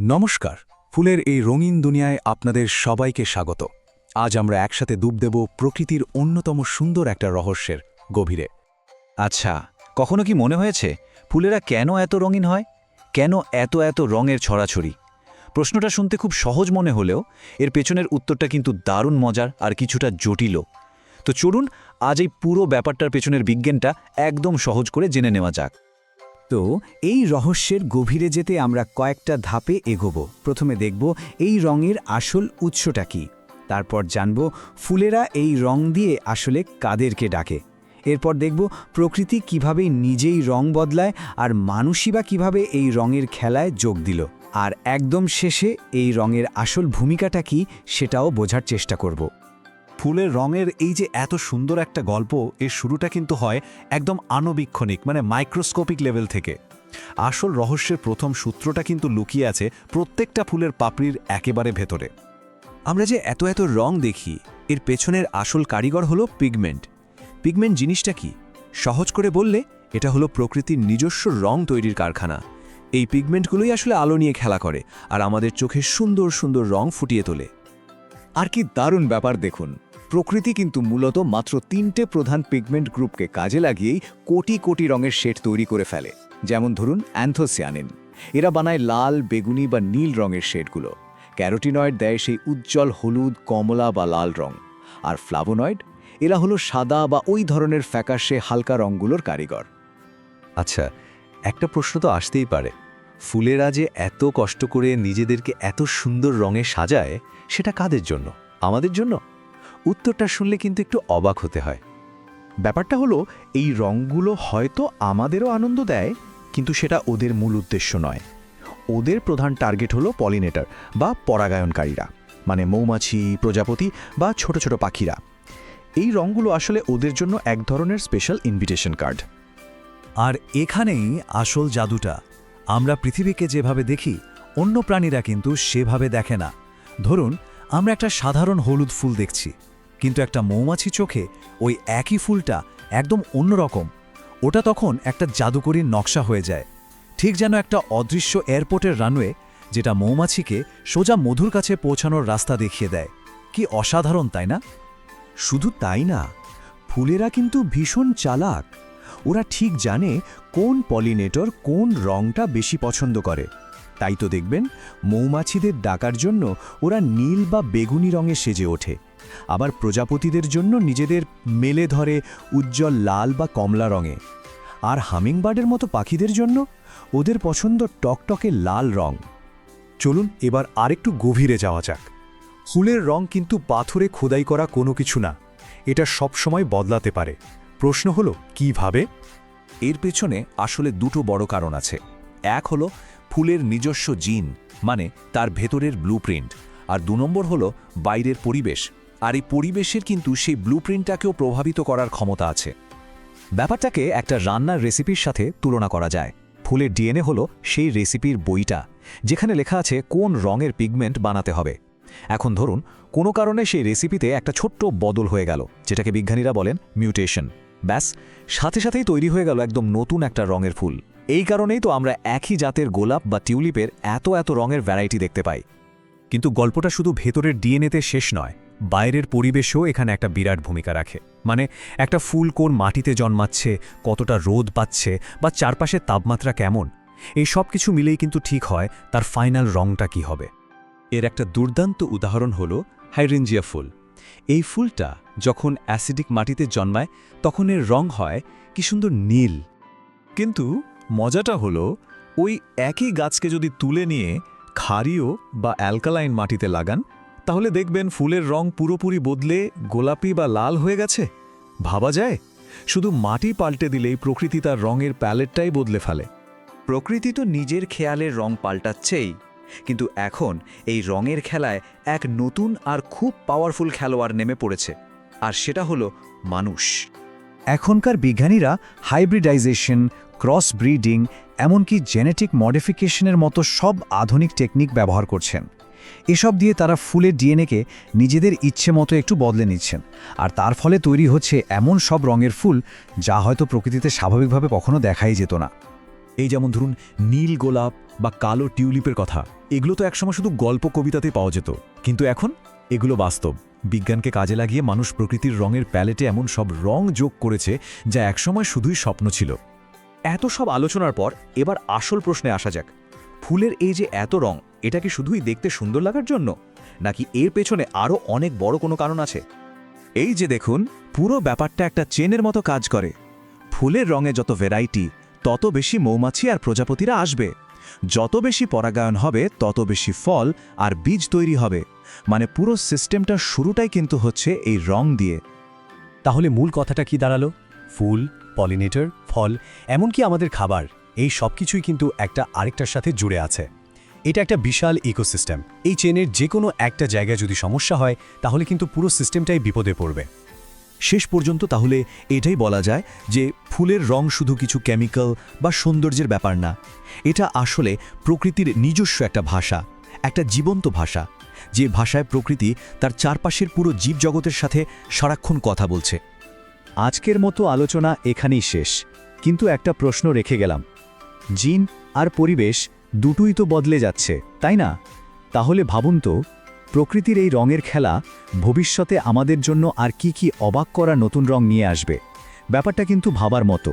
নমস্কার। ফুলের এই রঙিন দুনিয়ায় আপনাদের সবাইকে স্বাগত। আজ আমরা একসাথে ডুব দেব প্রকৃতির অন্যতম সুন্দর একটা রহস্যের গভীরে। আচ্ছা কখনো কি মনে হয়েছে ফুলেরা কেন এত রঙিন হয়? কেন এত এত রঙের ছড়াছড়ি? প্রশ্নটা শুনতে খুব সহজ মনে হলেও এর পেছনের উত্তরটা কিন্তু দারুণ মজার আর কিছুটা জটিলও। তো চলুন, আজ এই পুরো ব্যাপারটার পেছনের বিজ্ঞানটা একদম সহজ করে জেনে নেওয়া যাক। তো এই রহস্যের গভীরে যেতে আমরা কয়েকটা ধাপে এগোব। প্রথমে দেখব এই রঙের আসল উৎসটা কি। তারপর জানব ফুলেরা এই রং দিয়ে আসলে কাদেরকে ডাকে। এরপর দেখব প্রকৃতি কীভাবে নিজেই রং বদলায় আর মানুষই বা কীভাবে এই রঙের খেলায় যোগ দিল। আর একদম শেষে এই রঙের আসল ভূমিকাটা কি সেটাও বোঝার চেষ্টা করব। ফুলের রঙের এই যে এত সুন্দর একটা গল্প, এর শুরুটা কিন্তু হয় একদম আণবিক্ষণিক মানে মাইক্রোস্কোপিক লেভেল থেকে। আসল রহস্যের প্রথম সূত্রটা কিন্তু লুকিয়ে আছে প্রত্যেকটা ফুলের পাপড়ির একেবারে ভেতরে। আমরা যে এত এত রং দেখি, এর পেছনের আসল কারিগর হলো পিগমেন্ট পিগমেন্ট জিনিসটা কি? সহজ করে বললে, এটা হলো প্রকৃতির নিজস্ব রং তৈরির কারখানা। এই পিগমেন্টগুলোই আসলে আলো নিয়ে খেলা করে, আর আমাদের চোখে সুন্দর সুন্দর রং ফুটিয়ে তোলে। আর কি দারুণ ব্যাপার দেখুন। প্রকৃতি কিন্তু মূলত মাত্র তিনটে প্রধান পিগমেন্ট গ্রুপকে কাজে লাগিয়েই কোটি কোটি রঙের শেড তৈরি করে ফেলে। যেমন ধরুন অ্যান্থোসিয়ানিন এরা বানায় লাল, বেগুনি বা নীল রঙের শেডগুলো। ক্যারোটিনয়েড দেয় সেই উজ্জ্বল হলুদ, কমলা বা লাল রং। আর ফ্লাভোনয়েড এরা হলো সাদা বা ওই ধরনের ফ্যাকাশে হালকা রঙগুলোর কারিগর। আচ্ছা একটা প্রশ্ন তো আসতেই পারে। ফুলেরা যে এত কষ্ট করে নিজেদেরকে এত সুন্দর রঙে সাজায়, সেটা কাদের জন্য? আমাদের জন্য? উত্তরটা শুনলে কিন্তু একটু অবাক হতে হয়। ব্যাপারটা হলো, এই রঙগুলো হয়তো আমাদেরও আনন্দ দেয়, কিন্তু সেটা ওদের মূল উদ্দেশ্য নয়। ওদের প্রধান টার্গেট হলো পলিনেটার বা পরাগায়নকারীরা মানে মৌমাছি, প্রজাপতি বা ছোট ছোট পাখিরা। এই রঙগুলো আসলে ওদের জন্য এক ধরনের স্পেশাল ইনভিটেশন কার্ড আর এখানেই আসল জাদুটা। আমরা পৃথিবীকে যেভাবে দেখি, অন্য প্রাণীরা কিন্তু সেভাবে দেখে না। ধরুন, আমরা একটা সাধারণ হলুদ ফুল দেখছি। কিন্তু একটা মৌমাছি চোখে ওই একই ফুলটা একদম অন্যরকম। ওটা তখন একটা জাদুকরীর নকশা হয়ে যায়। ঠিক যেন একটা অদৃশ্য এয়ারপোর্টের রানওয়ে যেটা মৌমাছিকে সোজা মধুর কাছে পৌঁছানোর রাস্তা দেখিয়ে দেয়। কি অসাধারণ, তাই না? শুধু তাই না, ফুলেরা কিন্তু ভীষণ চালাক। ওরা ঠিক জানে কোন পলিনেটর কোন রংটা বেশি পছন্দ করে। তাই তো দেখবেন, মৌমাছিদের ডাকার জন্য ওরা নীল বা বেগুনি রঙে সেজে ওঠে। আবার প্রজাপতিদের জন্য নিজেদের মেলে ধরে উজ্জ্বল লাল বা কমলা রঙে। আর হামিংবার্ডের মতো পাখিদের জন্য ওদের পছন্দ টকটকে লাল রং। চলুন এবার আরেকটু গভীরে যাওয়া যাক। ফুলের রং কিন্তু পাথরে খোদাই করা কোনো কিছু না। এটা সবসময় বদলাতে পারে। প্রশ্ন হলো, কীভাবে? এর পেছনে আসলে দুটো বড় কারণ আছে। এক হলো ফুলের নিজস্ব জিন মানে তার ভেতরের ব্লুপ্রিন্ট আর দু নম্বর হলো বাইরের পরিবেশ। আর এই পরিবেশের কিন্তু সেই ব্লুপ্রিন্টটাকেও প্রভাবিত করার ক্ষমতা আছে। ব্যাপারটাকে একটা রান্নার রেসিপির সাথে তুলনা করা যায়। ফুলের ডিএনএ হলো সেই রেসিপির বইটা, যেখানে লেখা আছে কোন রঙের পিগমেন্ট বানাতে হবে। এখন ধরুন, কোনো কারণে সেই রেসিপিতে একটা ছোট্ট বদল হয়ে গেল, যেটাকে বিজ্ঞানীরা বলেন মিউটেশন ব্যাস, সাথে সাথেই তৈরি হয়ে গেল একদম নতুন একটা রঙের ফুল। এই কারণেই তো আমরা একই জাতের গোলাপ বা টিউলিপের এত এত রঙের ভ্যারাইটি দেখতে পাই। কিন্তু গল্পটা শুধু ভেতরের ডিএনএতে শেষ নয়, বাইরের পরিবেশও এখানে একটা বিরাট ভূমিকা রাখে। মানে একটা ফুল কোন মাটিতে জন্মাচ্ছে, কতটা রোদ পাচ্ছে, বা চারপাশের তাপমাত্রা কেমন, এই সব কিছু মিলেই কিন্তু ঠিক হয় তার ফাইনাল রংটা কি হবে। এর একটা দুর্দান্ত উদাহরণ হল হাইরেঞ্জিয়া ফুল। এই ফুলটা যখন অ্যাসিডিক মাটিতে জন্মায়, তখন এর রং হয় কি সুন্দর নীল। কিন্তু মজাটা হলো ওই একই গাছকে যদি তুলে নিয়ে ক্ষারীয় বা অ্যালকালাইন মাটিতে লাগান তাহলে দেখবেন ফুলের রং পুরোপুরি বদলে গোলাপি বা লাল হয়ে গেছে। ভাবা যায়? শুধু মাটি পাল্টে দিলেই প্রকৃতি তার রঙের প্যালেটটাই বদলে ফেলে। প্রকৃতি তো নিজের খেয়ালের রং পাল্টাচ্ছেই কিন্তু এখন এই রঙের খেলায় এক নতুন আর খুব পাওয়ারফুল খেলোয়াড় নেমে পড়েছে আর সেটা হলো মানুষ। এখনকার বিজ্ঞানীরা হাইব্রিডাইজেশন ক্রস ব্রিডিং এমনকি জেনেটিক মডিফিকেশনের মতো সব আধুনিক টেকনিক ব্যবহার করছেন। এসব দিয়ে তারা ফুলের ডিএনএকে নিজেদের ইচ্ছে মতো একটু বদলে নিচ্ছেন। আর তার ফলে তৈরি হচ্ছে এমন সব রঙের ফুল যা হয়তো প্রকৃতিতে স্বাভাবিকভাবে কখনো দেখাই যেত না। এই যেমন ধরুন নীল গোলাপ বা কালো টিউলিপের কথা, এগুলো তো একসময় শুধু গল্প কবিতাতে পাওয়া যেত। কিন্তু এখন এগুলো বাস্তব। বিজ্ঞানকে কাজে লাগিয়ে মানুষ প্রকৃতির রঙের প্যালেটে এমন সব রং যোগ করেছে যা একসময় শুধুই স্বপ্ন ছিল। এত সব আলোচনার পর এবার আসল প্রশ্নে আসা যাক। ফুলের এই যে এত রং, এটা কি শুধুই দেখতে সুন্দর লাগার জন্য? নাকি এর পেছনে আরও অনেক বড় কোনো কারণ আছে? এই যে দেখুন, পুরো ব্যাপারটা একটা চেনের মতো কাজ করে। ফুলের রঙে যত ভ্যারাইটি তত বেশি মৌমাছি আর প্রজাপতিরা আসবে। যত বেশি পরাগায়ন হবে, তত বেশি ফল আর বীজ তৈরি হবে। মানে পুরো সিস্টেমটা শুরুটাই কিন্তু হচ্ছে এই রং দিয়ে। তাহলে মূল কথাটা কি দাঁড়াল? ফুল পলিনেটর, ফল, এমনকি আমাদের খাবার, এই সব কিছুই কিন্তু একটা আরেকটার সাথে জুড়ে আছে। এটা একটা বিশাল ইকোসিস্টেম। এই চেনের যে কোনো একটা জায়গায় যদি সমস্যা হয়, তাহলে কিন্তু পুরো সিস্টেমটাই বিপদে পড়বে। শেষ পর্যন্ত তাহলে এটাই বলা যায় যে ফুলের রং শুধু কিছু কেমিক্যাল বা সৌন্দর্যের ব্যাপার না, এটা আসলে প্রকৃতির নিজস্ব একটা ভাষা, একটা জীবন্ত ভাষা, যে ভাষায় প্রকৃতি তার চারপাশের পুরো জীবজগতের সাথে সারাক্ষণ কথা বলছে। আজকের মতো আলোচনা এখানেই শেষ। কিন্তু একটা প্রশ্ন রেখে গেলাম। জিন আর পরিবেশ দুটোই তো বদলে যাচ্ছে, তাই না? তাহলে ভাবুন তো, প্রকৃতির এই রঙের খেলা ভবিষ্যতে আমাদের জন্য আর কি কি অবাক করা নতুন রং নিয়ে আসবে? ব্যাপারটা কিন্তু ভাবার মতো।